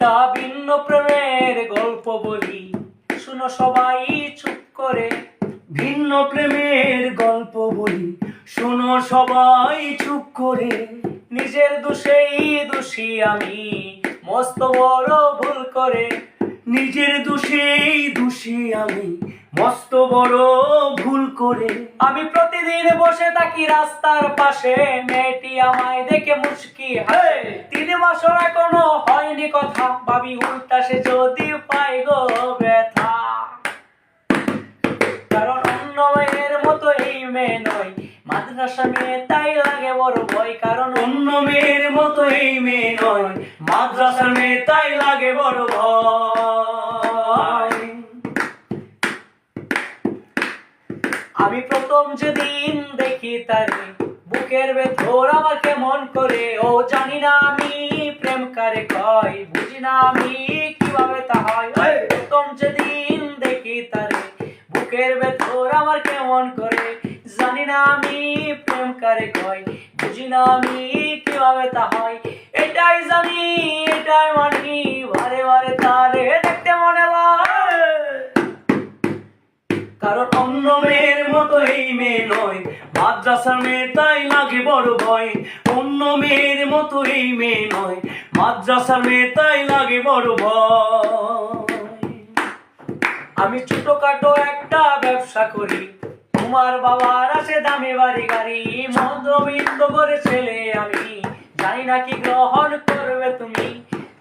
একটা ভিন্ন প্রেমের গল্প বলি। শুনো সবাই চুপ করে। ভিন্ন প্রেমের গল্প বলি। শোনো সবাই চুপ করে। নিজের দোষেই দোষী আমি, মস্ত বড় ভুল করে। নিজের দোষেই দোষী আমি, মস্ত বড় ভুল করে। আমি প্রতিদিন বসে থাকি রাস্তার পাশে। মেয়েটি আমায় দেখে মুচকি হাসে। তিন বছর এখনও হয়নি কথা। ভাবি উল্টা, সে যদি পাই গো ব্যথা। কারণ অন্য মেয়ের মতো এই মেয়ে নয় মাদ্রাসা মেয়ে তাই লাগে বড় ভয়। কারণ অন্য মেয়ের মতো এই মেয়ে নয় মাদ্রাসার মেয়ে তাই লাগে বড় ভয়। আমি প্রথম যেদিন দেখি তারে, বুকের ভেতর আমার কেমন করে, ও জানি না আমি কারে কয়, বুঝি না আমি কীভাবে তা হয় প্রথম যেদিন দেখি তারে, বুকের ভেতর আমার কেমন করে? জানি না আমি প্রেম কারে কয়, বুঝি না আমি কীভাবে তা হয় এটাই জানি এটাই মানি বারে বারে তারে দেখতে মনে হয় কারণ অন্য মেয়ের মতো এই মেয়ে নয়। মাদ্রাসার মেয়ে তাই লাগে বড় ভয়। অন্য মেয়ের মতো এই মেয়ে নয়। মাদ্রাসার মেয়ে তাই লাগে বড় ভয়। আমি ছোটখাটো একটা ব্যবসা করি। তোমার বাবার আছে দামি বাড়ি গাড়ি। মধ্যবিত্ত করে ছেলে আমি। জানি না কি গ্রহণ করবে তুমি।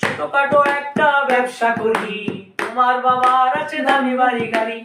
ছোটখাটো একটা ব্যবসা করি। তোমার বাবার আছে দামি বাড়ি গাড়ি।